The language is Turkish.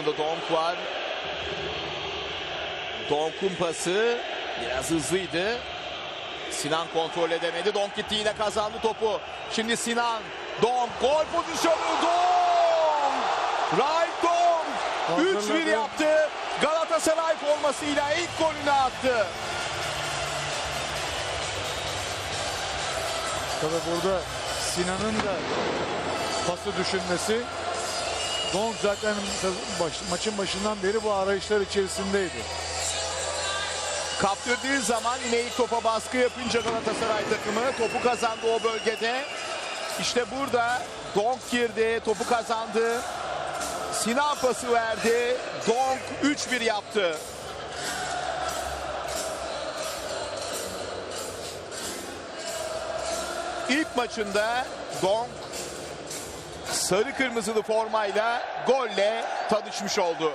Yanında Donk var. Donk'un pası biraz hızlıydı. Sinan kontrol edemedi. Donk gitti yine kazandı topu. Şimdi Sinan. Donk gol pozisyonu. Donk! Right Donk! 3-1 Hazırladı. yaptı. Galatasaray formasıyla ilk golünü attı. Tabii burada Sinan'ın da pası düşünmesi. Donk zaten baş- maçın başından beri bu arayışlar içerisindeydi. Kaptırdığı yine ilk topa baskı yapınca Galatasaray takımı topu kazandı o bölgede. İşte burada Donk girdi, topu kazandı. Sinan pası verdi. Donk 3-1 yaptı. İlk maçında Donk sarı kırmızılı formayla golle tanışmış oldu.